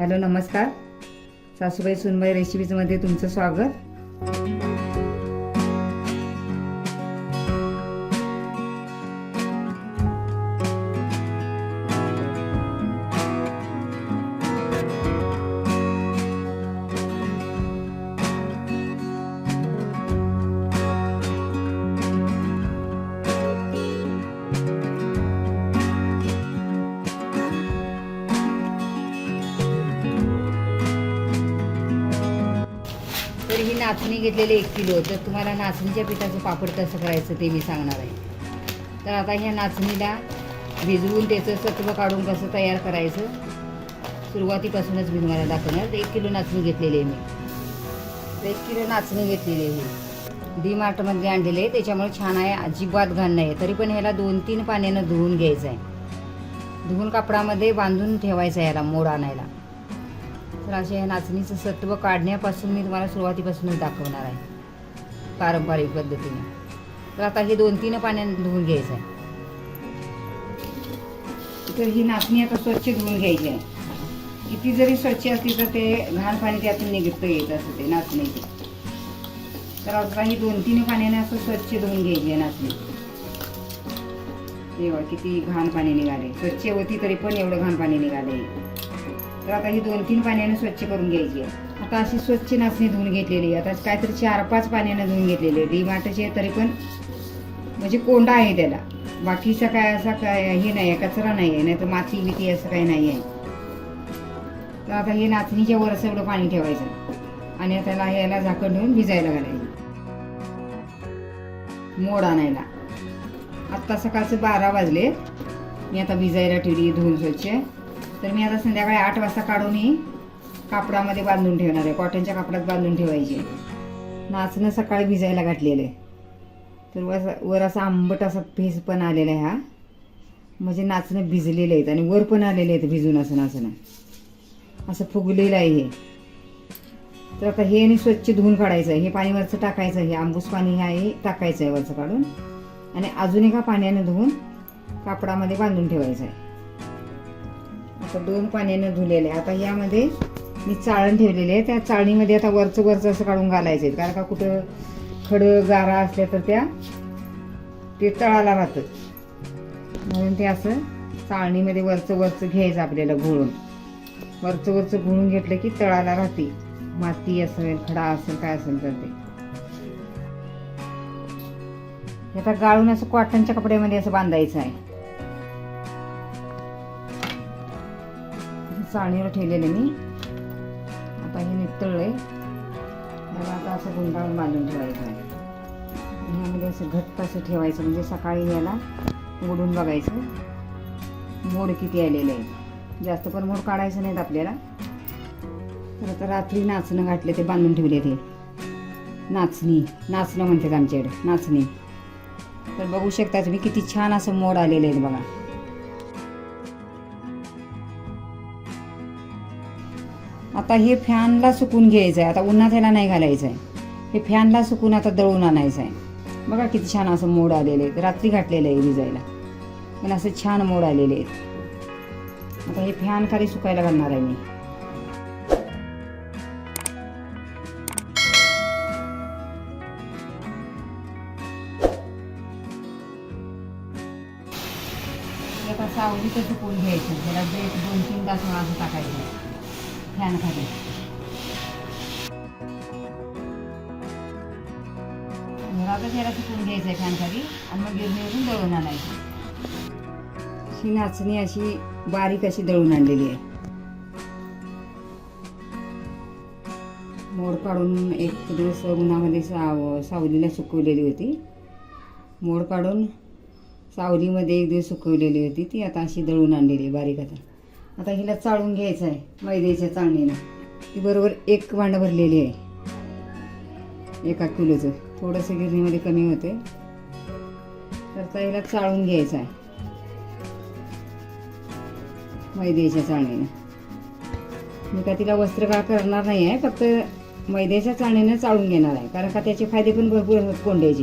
Hello नमस्कार. सासूबाई सुनबाई रेसिपीजमध्ये तुमचं स्वागत. नाचणी घेतलेले एक किलो तर तुम्हाला नाचणीच्या पिठाचं पापड कसं करायचं ते मी सांगणार आहे. तर आता ह्या नाचणीला भिजवून त्याचं सत्व काढून कसं तयार करायचं सुरुवातीपासूनच मी तुम्हाला दाखवणार. तर एक किलो नाचणी घेतलेली आहे मी. एक किलो नाचणी घेतलेली आहे डी मार्टमध्ये आणलेले आहे त्याच्यामुळे छान आहे अजिबात घाण नाही. आहे तरी पण ह्याला दोन तीन पाण्यानं धुवून घ्यायचं आहे. धुवून कापडामध्ये बांधून ठेवायचं आहे याला मोड आणायला. तर असे नाचणीचं सत्व काढण्यापासून मी तुम्हाला सुरुवातीपासूनच दाखवणार आहे. पारंपरिक पद्धतीने. तर आता हे दोन तीन पाण्याने धुवून घ्यायचं आहे. तर ही नाचणी आता स्वच्छ धुवून घ्यायची आहे. किती जरी स्वच्छ असली तर ते घाण पाणी त्यातून निघतं येत असं ते नाचणीचे. तर आता ही दोन तीन पाण्याने असं स्वच्छ धुवून घ्यायची आहे नाचणी. तेव्हा किती घाण पाणी निघाले. स्वच्छ होती तरी पण एवढं घाण पाणी निघाले तर आता ही दोन तीन पाण्याने स्वच्छ करून घ्यायची आहे. आता अशी स्वच्छ नाचणी धुवून घेतलेली आहे. आता काहीतरी चार पाच पाण्याने धुवून घेतलेली आहे. डी तरी पण म्हणजे कोंडा आहे त्याला. बाकीचा काय असा काय हे नाही आहे कचरा नाही आहे नाही तर माती बिती असं काही नाही आहे तर आता हे नाचणीच्या वर असं एवढं पाणी ठेवायचं. आणि त्याला याला झाकण ठेवून भिजायला घालायचं. मोड आणायला. आत्ता सकाळचं बारा वाजले. मी आता भिजायला ठेवली धुवून स्वच्छ. तर मी आता संध्याकाळी आठ वाजता काढून ही कापडामध्ये बांधून ठेवणार आहे. कॉटनच्या कापडात बांधून ठेवायची. नाचणं सकाळी भिजायला घातलेलं आहे. तर वर वर असा आंबट असा फेस पण आलेला आहे हा. म्हणजे नाचणं भिजलेलं आहेत आणि वर पण आलेले आहेत भिजून असं नाचणं. असं फुगलेलं आहे हे. तर आता हे आणि स्वच्छ धुवून काढायचं आहे. हे पाणी वरचं टाकायचं हे आंबूस पाणी हे आहे टाकायचं आहे वरचं काढून. आणि अजून एका पाण्याने धुवून कापडामध्ये बांधून ठेवायचं आहे. आता दोन पाण्यानं धुलेलं आहे. आता यामध्ये मी चाळण ठेवलेली आहे. त्या चाळणीमध्ये आता वरचं वरचं असं काढून घालायचे कारण का कुठं खडं गारा असल्या तर त्या ते तळाला राहतं. म्हणून ते असं चाळणीमध्ये वरचं वरचं घ्यायचं आपल्याला घोळून. वरचं वरचं घोळून घेतलं की तळाला राहते. माती असेल खडा असेल काय असेल तर ते. आता गाळून असं कॉटनच्या कपड्यामध्ये असं बांधायचं आहे. चाळणीवर ठेवलेले मी. आता हे नितळलंय त्याला आता असं गुंडाळून बांधून ठेवायचं आहे. आणि ह्यामध्ये असं घट्ट असं ठेवायचं म्हणजे सकाळी याला उघडून बघायचं. मोड किती आलेले आहेत. जास्त पण मोड काढायचं नाहीत आपल्याला. तर आता रात्री नाचणं घातले ते बांधून ठेवले ते. नाचणी नाचणं म्हणतात आमच्याकडे नाचणी. तर बघू शकता तुम्ही किती छान असं मोड आलेले आहेत बघा. आता हे फॅनला सुकून घ्यायचं आहे आता उन्हात ह्याला नाही घालायचं आहे हे फॅनला सुकून आता दळून आणायचं आहे बघा किती छान असं मोड आलेले आहेत. रात्री घातलेलं आहे भिजायला पण असे छान मोड आलेले आहेत. आता हे फॅन खाली सुकायला घालणार आहे मी. आता सावलीचं सुकून घ्यायचं. त्याला एक दोन तीन तास मला असं टाकायचं. फॅन खाली घरातच चेहरा सुकून घ्यायचा आहे फॅन खाली आणि मग गिरणीवरून दळून आणायचं. अशी नाचणी अशी बारीक अशी दळून आणलेली आहे. मोड काढून एक दिवस उन्हामध्ये साव सावलीला सुकवलेली होती. मोड काढून सावलीमध्ये एक दिवस सुकवलेली होती. ती आता अशी दळून आणलेली आहे बारीक आता. आता हिला चाळून घ्यायचं आहे मैद्याच्या चाळणीनं. ती बरोबर एक वांड भरलेली आहे. एका किलोचं. थोडंसं गिरणीमध्ये कमी होते तर आता हिला चाळून घ्यायचं आहे. मैद्याच्या चाळणीनं. मी का तिला वस्त्रकाळ करणार नाही आहे फक्त मैद्याच्या चाळणीनं चाळून घेणार आहे. कारण का त्याचे फायदे पण भरपूर आहेत कोंड्याचे.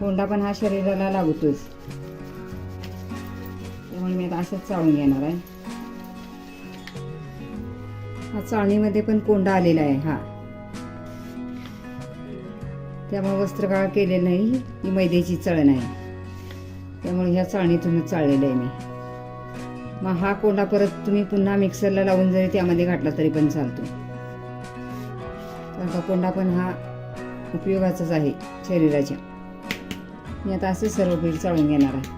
कोंडा पण हा शरीराला लागतोच. त्यामुळे मी आता असंच चाळून घेणार आहे. हा चाळणीमध्ये पण कोंडा आलेला आहे हा. त्यामुळे वस्त्रगाळ केलेलं नाही ही मैद्याची चळण आहे. त्यामुळे ह्या चाळणीतूनच चाळलेलं आहे मी. मग हा कोंडा परत तुम्ही पुन्हा मिक्सरला लावून जरी त्यामध्ये घातला तरी पण चालतो. कारण का कोंडा पण हा उपयोगाचाच आहे शरीराच्या. मी आता असं सर्व पीठ चाळून घेणार आहे.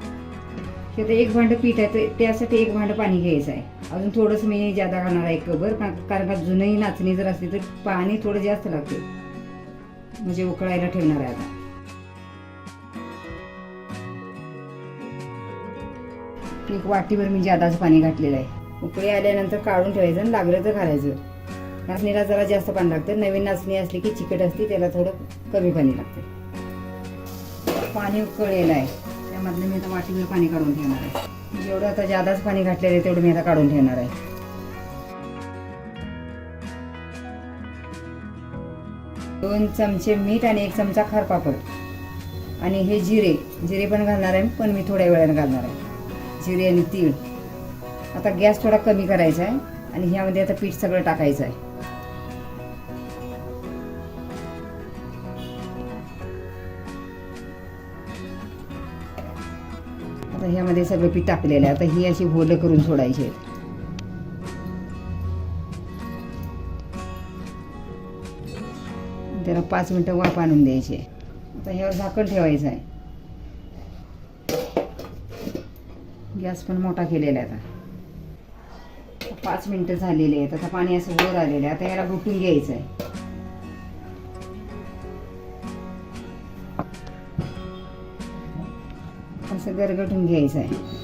ते आता एक भांडं पीठ आहे तर त्यासाठी एक भांडं पाणी घ्यायचं आहे. अजून थोडंसं मी जादा घालणार आहे कबर कारण का जुनही नाचणी जर असली तर पाणी थोडं जास्त लागते. म्हणजे उकळायला ठेवणार आहे आता. एक वाटीभर मी जादाचं पाणी घातलेलं आहे. उकळी आल्यानंतर काढून ठेवायचं आणि लागलं तर घालायचं. नाचणीला जरा जास्त पाणी लागतं. नवीन नाचणी असली की चिकट असते त्याला थोडं कमी पाणी लागतं. पाणी उकळलेलं आहे. त्यामधलं मी आता वाटीभर पाणी काढून ठेवणार आहे. जेवढं आता जादाच पाणी घातलेलं आहे तेवढं मी आता काढून ठेवणार आहे. दोन चमचे मीठ आणि एक चमचा खारपापड. आणि हे जिरे. जिरे पण घालणार आहे पण मी थोड्या वेळाने घालणार आहे. जिरे आणि तीळ. आता गॅस थोडा कमी करायचा आहे आणि ह्यामध्ये आता पीठ सगळं टाकायचं आहे. आता ह्यामध्ये सगळं पीठ टाकलेलं आहे. आता ही अशी होलं करून सोडायची आहेत. त्याला पाच मिनटं वाफ आणून द्यायचे आता ह्यावर झाकण ठेवायचं आहे. गॅस पण मोठा केलेला आहे आता. पाच मिनटं झालेली आहेत. आता पाणी असं वर आलेलं आहे. आता याला घुटून घ्यायचं आहे. असं गरगटून घ्यायचं आहे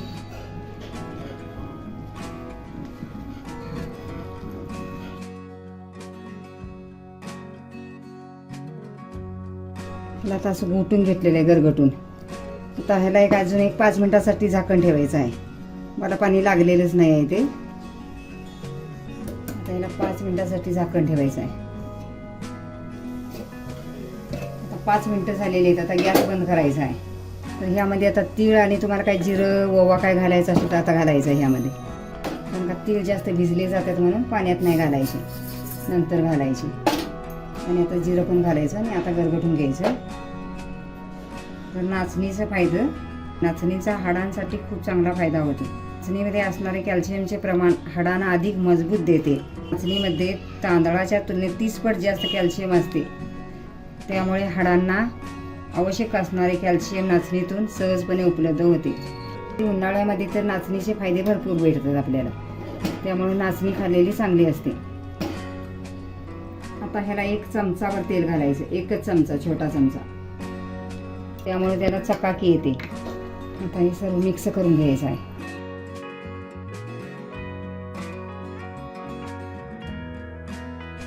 आता असं घोटून घेतलेलं आहे गरगटून. आता ह्याला एक अजून एक पाच मिनिटासाठी झाकण ठेवायचं आहे. मला पाणी लागलेलंच नाही आहे ते. आता ह्याला पाच मिनिटासाठी झाकण ठेवायचं आहे. आता पाच मिनिटं झालेली आहेत आता गॅस बंद करायचा आहे. तर ह्यामध्ये आता तीळ आणि तुम्हाला काय जिरं ओवा काय घालायचं असेल तर आता घालायचं ह्यामध्ये. कारण का तीळ जास्त भिजले जातात म्हणून पाण्यात नाही घालायचे. नंतर घालायचे. आणि आता जिरं पण घालायचं आणि आता गरगटून घ्यायचं. तर नाचणीचा फायदा नाचणीचा हाडांसाठी खूप चांगला फायदा होतो. नाचणीमध्ये असणारे कॅल्शियमचे प्रमाण हाडांना अधिक मजबूत देते. नाचणीमध्ये तांदळाच्या तुलनेत तीस पट जास्त कॅल्शियम असते. त्यामुळे हाडांना आवश्यक असणारे कॅल्शियम नाचणीतून सहजपणे उपलब्ध होते. उन्हाळ्यामध्ये तर नाचणीचे फायदे भरपूर भेटतात आपल्याला. त्यामुळे नाचणी खाल्लेली चांगली असते. आता ह्याला एक चमचावर तेल घालायचं. एकच चमचा छोटा चमचा. त्यामुळे त्याला चकाकी येते. आता हे सर्व मिक्स करून घ्यायचं आहे.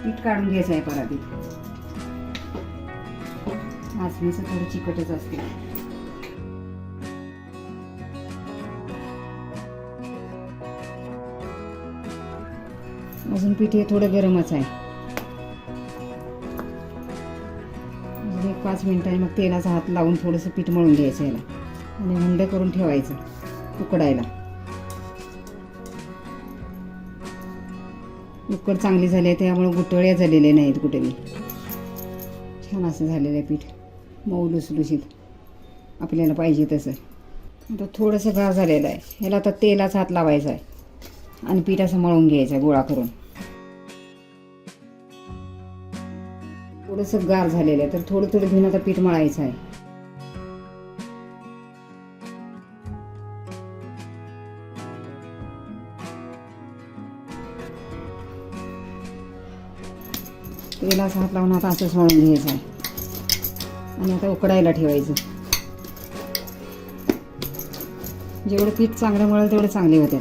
पीठ काढून घ्यायचं आहे परातीत नाचणीचं थोडं चिकटच असते. अजून पीठ हे थोडं गरमच आहे. एक पाच मिनिटांनी मग तेलाचा हात लावून थोडंसं पीठ मळून घ्यायचं याला. आणि हुंड करून ठेवायचं उकडायला. उकड चांगली झाली आहे त्यामुळे गुटळ्या झालेल्या नाहीत कुठे मी छान असं झालेलं आहे पीठ. मऊ लुसलुशीत आपल्याला पाहिजे तसं. आता थोडंसं गार झालेलं आहे. ह्याला आता तेलाचा हात लावायचा आहे. आणि पीठ असं मळून घ्यायचं आहे गोळा करून. थोडंसं गार झालेलं आहे तर थोडं थोडं घेऊन आता पीठ मळायचं आहे. तेलाचा हात लावून आता असंच मळून घ्यायचं आहे. आणि आता उकडायला ठेवायचं. जेवढं पीठ चांगलं मळेल तेवढे चांगले होते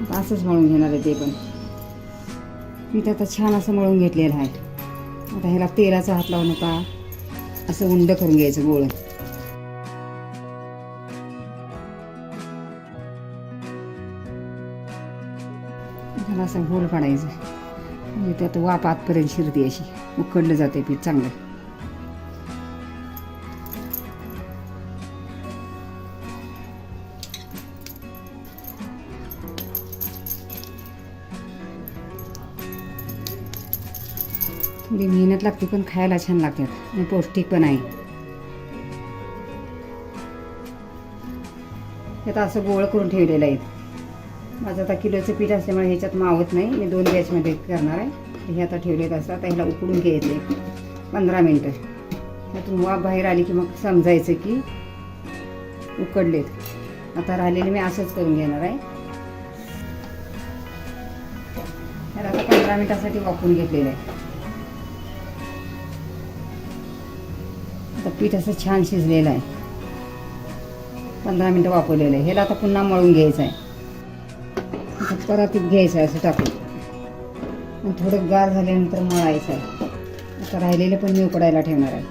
आता असंच मळून घेणार आहे ते पण. पीठ आता छान असं मळून घेतलेलं आहे. आता ह्याला तेलाचा हात लावून नका असं उंड करून घ्यायचं गोळ. ह्याला असं गोल काढायचं. हे त्यात वाप आतपर्यंत शिरते अशी. उकडलं जाते पीठ चांगलं. थोडी मेहनत लागते पण खायला छान लागतात आणि पौष्टिक पण आहे. त्यात असं गोळ करून ठेवलेलं आहे. माझं आता किलोचं पीठ असल्यामुळे ह्याच्यात मावत नाही. मी दोन गॅसमध्ये करणार आहे. हे आता ठेवलेलं असं. आता ह्याला उकडून घ्यायचं आहे पंधरा मिनटं. त्यातून वाफ बाहेर आली की मग समजायचं की उकडलेत. आता राहिलेले मी असंच करून घेणार आहे. तर आता पंधरा मिनटासाठी वापरून घेतलेलं आहे. आता पीठ असं छान शिजलेलं आहे. पंधरा मिनटं वापरलेलं आहे. ह्याला आता पुन्हा मळून घ्यायचं आहे. परातीत घ्यायचं आहे असं टाकून. आणि थोडं गार झाल्यानंतर मळायचं आहे. आता राहिलेलं पण मी उकडायला ठेवणार आहे.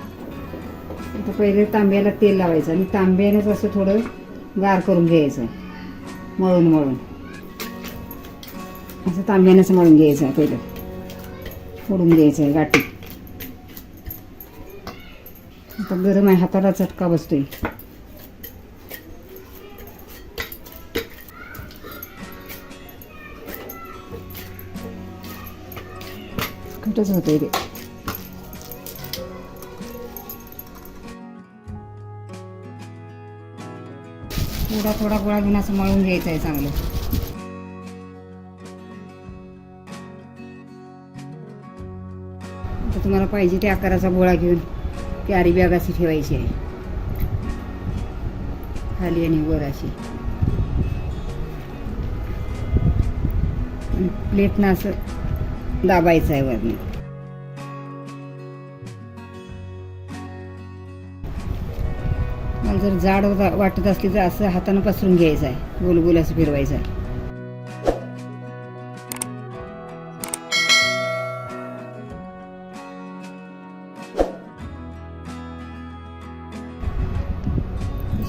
आता पहिले तांब्याला तेल लावायचं आणि तांब्यानेच असं थोडं गार करून घ्यायचं मळून मळून. असं तांब्यानेच मळून घ्यायचं आहे पहिलं. फोडून घ्यायचं आहे गाठी. आता गरम आहे हाताला चटका बसतोय. कुठंच होतंय ते. थोडा थोडा गोळा घेऊन असं मळून घ्यायचं आहे चांगलं. आता तुम्हाला पाहिजे त्या आकाराचा गोळा घेऊन कॅरी बॅग अशी ठेवायची आहे. खाली आणि वर अशी. प्लेटनं असं दाबायचं आहे वरनं. मला जर जाड वाटत असली तर असं हातानं पसरून घ्यायचं आहे. गोल गोल असं फिरवायचं आहे.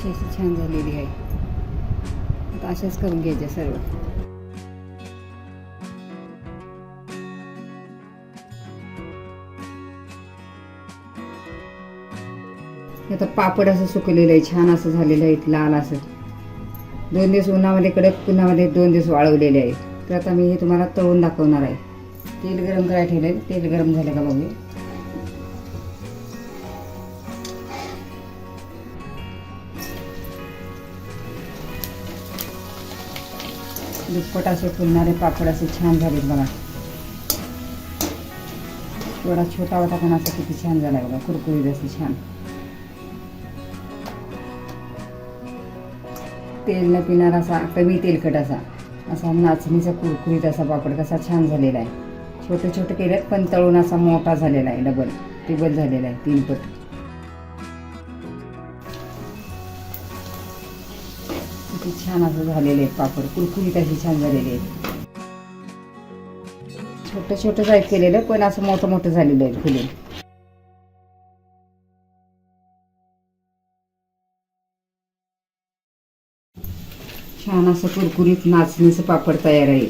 अशी छान झालेली आहे. आता अशाच करून घ्यायच्या सर्व. आता पापड असं सुकलेलं आहे छान असं झालेलं आहे लाल असं. दोन दिवस उन्हामध्ये कडक उन्हामध्ये दोन दिवस वाळवलेले आहे. तर आता मी हे तुम्हाला तळून दाखवणार आहे. तेल गरम करायला ठेवलं तेल गरम झालं का बघू? दुप्पट असे फुलणारे पापड असे छान झालेत बघा. थोडा छोटा होता पण असा किती छान झाला बघा. कुरकुरीत असे छान. तेल न पिणारा असा कमी तेलकट असा. असा नाचणीचा कुरकुरीत असा पापड कसा छान झालेला आहे. छोटे छोटे केलेत पण तळून असा मोठा झालेला आहे डबल टिबल झालेला आहे तीन पट. किती छान असं झालेले आहेत पापड कुरकुरीत अशी छान झालेले आहेत. छोटं छोटं आहे केलेलं पण असं मोठं मोठं झालेलं आहे फुले. छान असं कुरकुरीत नाचणीचं पापड तयार आहे.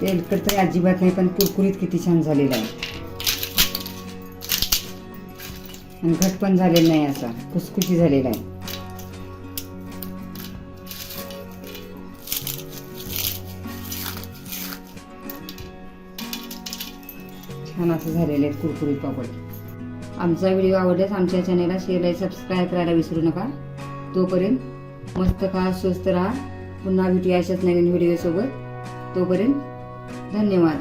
तेलकट तरी अजिबात नाही पण कुरकुरीत किती छान झालेला आहे. आणि घट पण झालेला नाही असा कुसकुची झालेला आहे. छान असं झालेले आहेत कुरकुरीत पापड. आमचा व्हिडिओ आवडल्यास आमच्या चॅनेलला शेअर लाईक सबस्क्राईब करायला विसरू नका. तोपर्यंत मस्त खा स्वस्त राहा. पुन्हा भेटूया अशाच नवीन व्हिडिओसोबत तोपर्यंत धन्यवाद.